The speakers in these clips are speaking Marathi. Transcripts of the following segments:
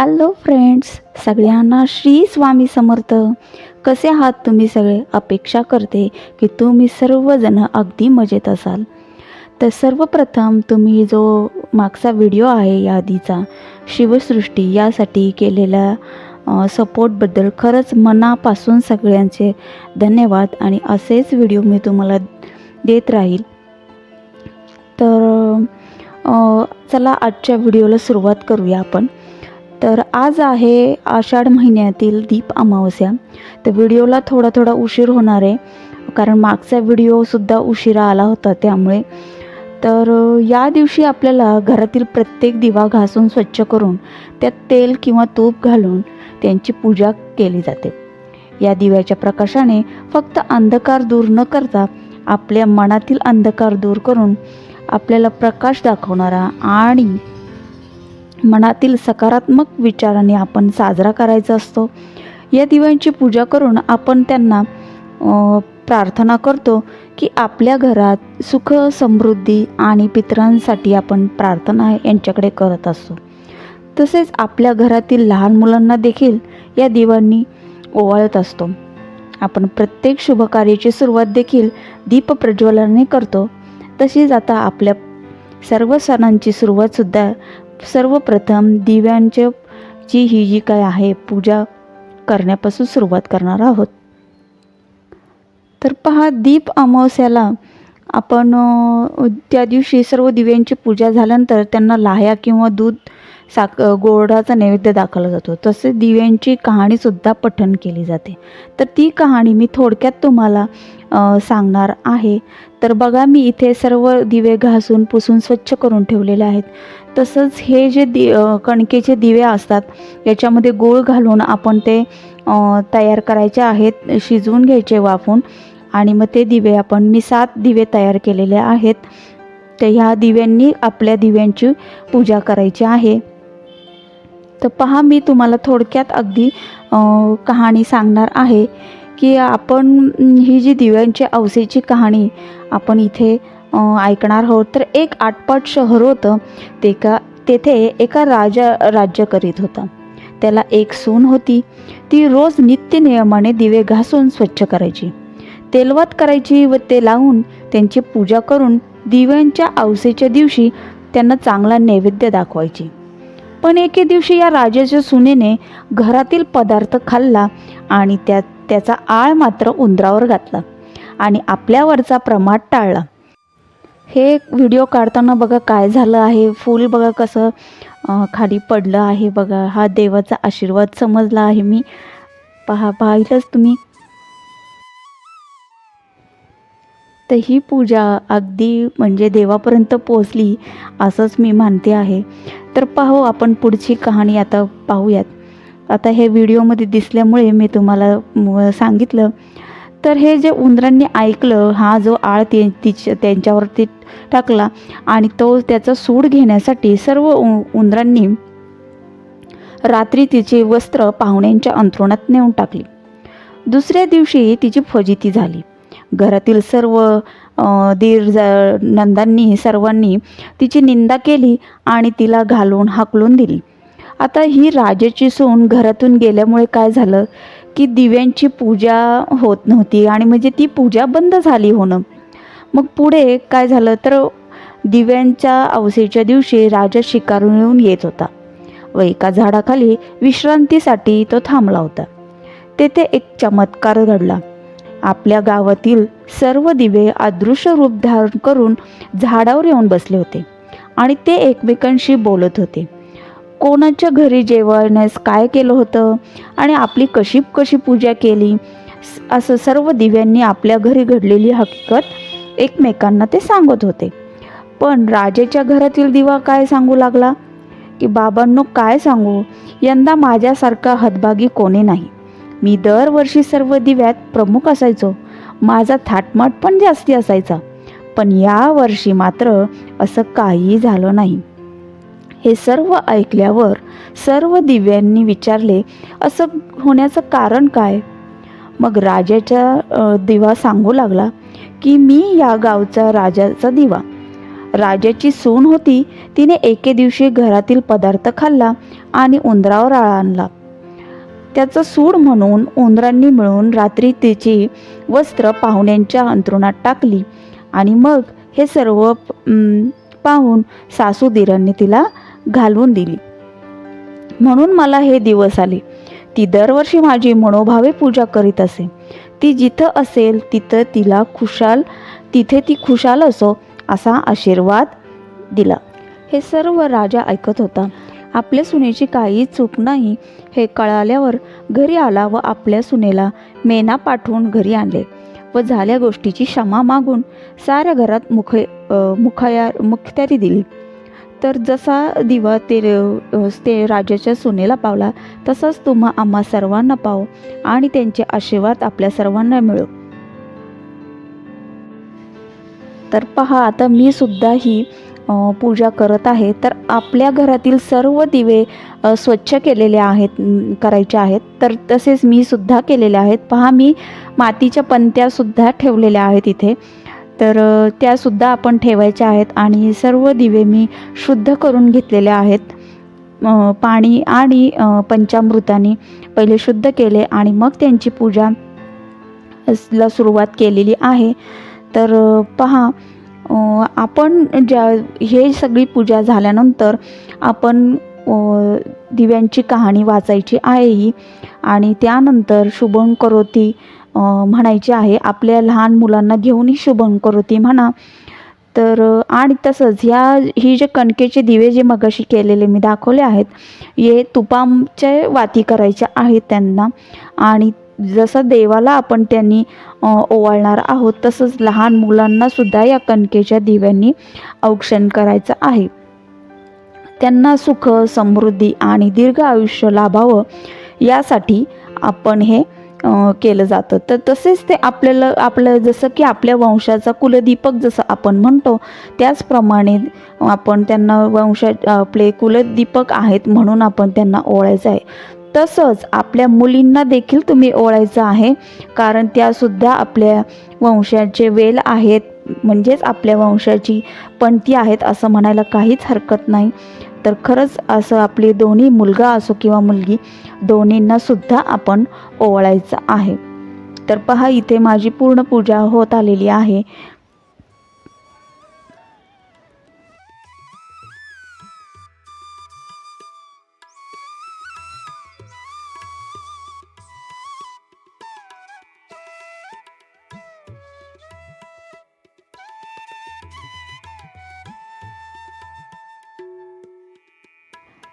हॅलो फ्रेंड्स सगळ्यांना श्री स्वामी समर्थ. कसे आहात तुम्ही सगळे? अपेक्षा करते की तुम्ही सर्वजण अगदी मजेत असाल. तर सर्वप्रथम तुम्ही जो मागचा व्हिडिओ आहे या आधीचा शिवसृष्टी यासाठी केलेल्या सपोर्टबद्दल खरंच मनापासून सगळ्यांचे धन्यवाद आणि असेच व्हिडिओ मी तुम्हाला देत राहील. तर चला आजच्या व्हिडिओला सुरुवात करूया आपण. तर आज आहे आषाढ महिन्यातील दीप अमावस्या. तर व्हिडिओला थोडा थोडा उशीर होणार आहे कारण मागचा व्हिडिओसुद्धा उशिरा आला होता त्यामुळे. तर या दिवशी आपल्याला घरातील प्रत्येक दिवा घासून स्वच्छ करून त्यात तेल किंवा तूप घालून त्यांची पूजा केली जाते. या दिव्याच्या प्रकाशाने फक्त अंधकार दूर न करता आपल्या मनातील अंधकार दूर करून आपल्याला प्रकाश दाखवणारा आणि मनातील सकारात्मक विचाराने आपण साजरा करायचा असतो. या दिव्यांची पूजा करून आपण त्यांना प्रार्थना करतो की आपल्या घरात सुख समृद्धी आणि पितरांसाठी आपण प्रार्थना यांच्याकडे करत असतो तसेच आपल्या घरातील लहान मुलांना देखील या दिवांनी ओवाळत असतो. आपण प्रत्येक शुभकार्याची सुरुवात देखील दीप प्रज्वलनाने करतो. तशीच आता आपल्या सर्व सणांची सुरुवातसुद्धा सर्वप्रथम दिव्यांचे जी ही जी काय आहे पूजा करण्यापासून सुरुवात करणार आहोत. तर पहा दीप अमावस्याला आपण त्या दिवशी सर्व दिव्यांची पूजा झाल्यानंतर त्यांना लाह्या किंवा दूध साक गोडाचा नैवेद्य दाखवला जातो. तसेच दिव्यांची कहाणीसुद्धा पठण केली जाते. तर ती कहाणी मी थोडक्यात तुम्हाला सांगणार आहे. तर बघा मी इथे सर्व दिवे घासून पुसून स्वच्छ करून ठेवलेले आहेत. तसंच हे जे दि कणकेचे दिवे असतात याच्यामध्ये गूळ घालून आपण ते तयार करायचे आहेत शिजवून घ्यायचे वाफून. आणि मग ते दिवे आपण मी सात दिवे तयार केलेले आहेत. तर ह्या दिव्यांनी आपल्या दिव्यांची पूजा करायची आहे. तर पहा मी तुम्हाला थोडक्यात अगदी कहाणी सांगणार आहे की आपण ही जी दिव्यांची अवसेची कहाणी आपण इथे ऐकणार आहोत तर एक आटपाट शहर होतं ते का तेथे एका राजा राज्य करीत होता. त्याला एक सून होती. ती रोज नित्य नियमाने दिवे घासून स्वच्छ करायची. तेलवात करायची व ते लावून त्यांची पूजा करून दिव्यांच्या अवसेच्या दिवशी त्यांना चांगला नैवेद्य दाखवायची. पण एके दिवशी या राजाच्या सुनेने घरातील पदार्थ खाल्ला आणि त्या त्याचा आळ मात्र उंदरावर घातला आणि आपल्यावरचा प्रमाद टाळला. हे व्हिडिओ काढताना बघा काय झालं आहे. फूल बघा कसं खाली पडलं आहे बघा. हा देवाचा आशीर्वाद समजला आहे मी. पहा पाहिलंच तुम्ही. तर ही पूजा अगदी म्हणजे देवापर्यंत पोचली असंच मी मानते आहे. तर पाहू आपण पुढची कहाणी आता पाहूयात. आता हे व्हिडिओमध्ये दिसल्यामुळे मी तुम्हाला सांगितलं. तर हे जे उंदरांनी ऐकलं हा जो आळ ते तिच्या त्यांच्यावरती टाकला आणि तो त्याचा सूड घेण्यासाठी सर्व उ उंदरांनी रात्री तिचे वस्त्र पाहुण्यांच्या अंथरुणात नेऊन टाकली. दुसऱ्या दिवशी तिची फजिती झाली. घरातील सर्व दीर नंदांनी सर्वांनी तिची निंदा केली आणि तिला घालून हाकलून दिली. आता ही राजाची सून घरातून गेल्यामुळे काय झालं? की दिव्यांची पूजा होत नव्हती आणि म्हणजे ती पूजा बंद झाली होणं. मग पुढे काय झालं? तर दिव्यांच्या अवसेच्या दिवशी राजा शिकारून येऊन येत होता व एका झाडाखाली विश्रांतीसाठी तो थांबला होता. तेथे एक चमत्कार घडला. आपल्या गावातील सर्व दिवे अदृश्य रूप धारण करून झाडावर येऊन बसले होते आणि ते एकमेकांशी बोलत होते. कोणाच्या घरी जेवण्यास काय केलं होतं? आणि आपली कशी कशी पूजा केली? असं सर्व दिव्यांनी आपल्या घरी घडलेली हकीकत एकमेकांना ते सांगत होते. पण राजेच्या घरातील दिवा काय सांगू लागला? की बाबांनो काय सांगू? यंदा माझ्यासारखा हतभागी कोणी नाही. मी दरवर्षी सर्व दिव्यात प्रमुख असायचो. माझा थाटमाट पण जास्ती असायचा. पण या वर्षी मात्र असं काही झालं नाही. हे सर्व ऐकल्यावर सर्व दिव्यांनी विचारले असं होण्याचं कारण काय? मग राजाचा दिवा सांगू लागला की मी या गावचा राजाचा दिवा. राजाची सून होती तिने एके दिवशी घरातील पदार्थ खाल्ला आणि उंदरावर आळा आणला. त्याचं सूड म्हणून उंदरांनी मिळून रात्री तिची वस्त्र पाहुण्यांच्या अंतरुणात टाकली. आणि मग हे सर्व पाहून सासू दिरांनी तिला घालवून दिली. म्हणून मला हे दिवस आले. ती दरवर्षी माझी मनोभावे पूजा करीत असे. ती जिथं असेल तिथं तिला खुशाल तिथे ती खुशाल असो असा आशीर्वाद दिला. हे सर्व राजा ऐकत होता. आपल्या सुनेची काही चूक नाही. हे कळाल्यावर घरी आला व आपल्या सुनेला मेना पाठवून घरी आणले व झाल्या गोष्टीची क्षमा मागून साऱ्या घरात मुख मुखया मुखत्यारी दिली. तर जसा दिवा ते ते राजाच्या सुनेला पावला तसाच तुम्हा आम्हा सर्वांना पाव आणि त्यांचे आशीर्वाद आपल्या सर्वांना मिळो. तर पहा आता मी सुद्धा ही पूजा करत आहे तर आपल्या घरातील सर्व दिवे स्वच्छ केलेले आहेत करायचे आहेत. तर तसेच मी सुद्धा केलेले आहेत. पहा मी मातीच्या पंत्यासुद्धा ठेवलेल्या आहेत इथे. तर त्यासुद्धा आपण ठेवायच्या आहेत आणि सर्व दिवे मी शुद्ध करून घेतलेले आहेत. पाणी आणि पंचामृताने पहिले शुद्ध केले आणि मग त्यांची पूजा ला सुरुवात केलेली आहे. तर पहा आपण ज्या हे सगळी पूजा झाल्यानंतर आपण दिव्यांची कहाणी वाचायची आहे. ही आणि त्यानंतर शुभम करोती म्हणायची आहे आपल्या लहान मुलांना घेऊनही शुभम करोती म्हणा. तर आणि तसंच ह्या ही जे कणकेचे दिवे जे मगाशी केलेले मी दाखवले आहेत हे तुपाचे वाती करायचे आहेत त्यांना. आणि जसं देवाला आपण त्यांनी ओवाळणार आहोत तसंच लहान मुलांना सुद्धा या कणकेच्या दिव्यांनी औक्षण करायचं आहे. त्यांना सुख समृद्धी आणि दीर्घ आयुष्य लाभावं यासाठी आपण हे केलं जातं. तर तसेच ते आपल्याला आपलं जसं की आपल्या वंशाचा कुलदीपक जसं आपण म्हणतो त्याचप्रमाणे आपण त्यांना वंशा आपले कुलदीपक आहेत म्हणून आपण त्यांना ओळायचं आहे. तसंच आपल्या मुलींना देखील तुम्ही ओळायचं आहे. कारण त्यासुद्धा आपल्या वंशाचे वेल आहेत. म्हणजेच आपल्या वंशाची पणती आहेत असं म्हणायला काहीच हरकत नाही. तर खरंच असं आपली दोन्ही मुलगा असो किंवा मुलगी दोन्हींनासुद्धा आपण ओवाळायचं आहे. तर पहा इथे माझी पूर्ण पूजा होत आलेली आहे.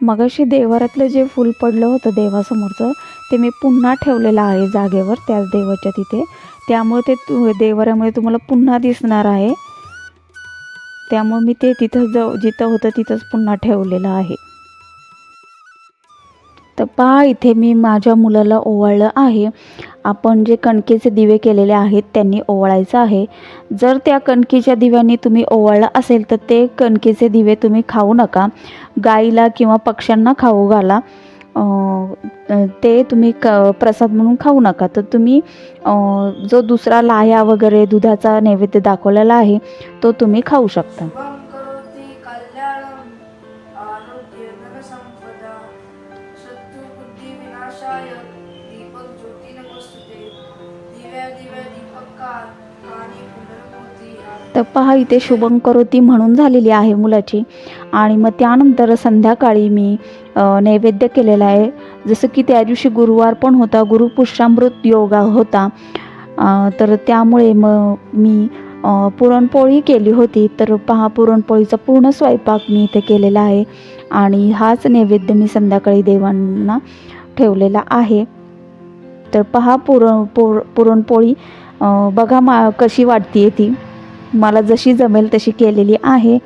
मगाशी देवारातलं जे फूल पडलं होतं देवासमोरचं ते मी पुन्हा ठेवलेलं आहे जागेवर त्याच देवाच्या तिथे. त्यामुळे ते तु देवाऱ्यामध्ये तुम्हाला पुन्हा दिसणार आहे. त्यामुळे मी ते तिथं ज जिथं होतं तिथंच पुन्हा ठेवलेलं आहे. पहा इथे मी माझ्या मुलाला ओवाळलं आहे. आपण जे कणकेचे दिवे केलेले आहेत त्यांनी ओवाळायचं आहे. जर त्या कणकेच्या दिव्यांनी तुम्ही ओवाळलं असेल तर ते कणकेचे दिवे तुम्ही खाऊ नका. गाईला किंवा पक्ष्यांना खाऊ घाला. ते तुम्ही क प्रसाद म्हणून खाऊ नका. तर तुम्ही जो दुसरा लाह्या वगैरे दुधाचा नैवेद्य दाखवलेला आहे तो तुम्ही खाऊ शकता. शत्रुबुद्धिविनाशाय दीपक ज्योती नमस्तुते. दिव्या दिव्या दीपकार आणि पुनर्मूर्ती तर पहा इथे शुभं करोती म्हणून झालेली आहे मुलाची. आणि मग त्यानंतर संध्याकाळी मी नैवेद्य केलेला आहे. जसं की त्या दिवशी गुरुवार पण होता गुरुपुष्यामृत योगा होता. तर त्यामुळे मग मी पुरणपोळी केली होती. तर पहा पुरणपोळीचा पूर्ण स्वयंपाक मी इथे केलेला आहे. आणि हाच नैवेद्य मी संध्याकाळी देवांना ठेवलेला आहे. तर पहा पुरण पुर पुरणपोळी बघा मा कशी वाटते ती. मला जशी जमेल तशी केलेली आहे.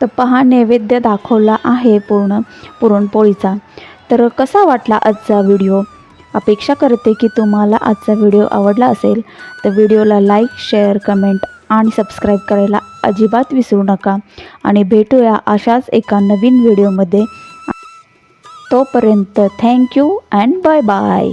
तर पहा नैवेद्य दाखवला आहे पूर्ण पुरणपोळीचा. तर कसा वाटला आजचा व्हिडिओ? अपेक्षा करते की तुम्हाला आजचा व्हिडिओ आवडला असेल तर व्हिडिओला लाईक शेअर कमेंट आणि सबस्क्राईब करायला अजिबात विसरू नका. आणि भेटूया अशाच एका नवीन व्हिडिओमध्ये. तोपर्यंत थँक्यू अँड बाय बाय.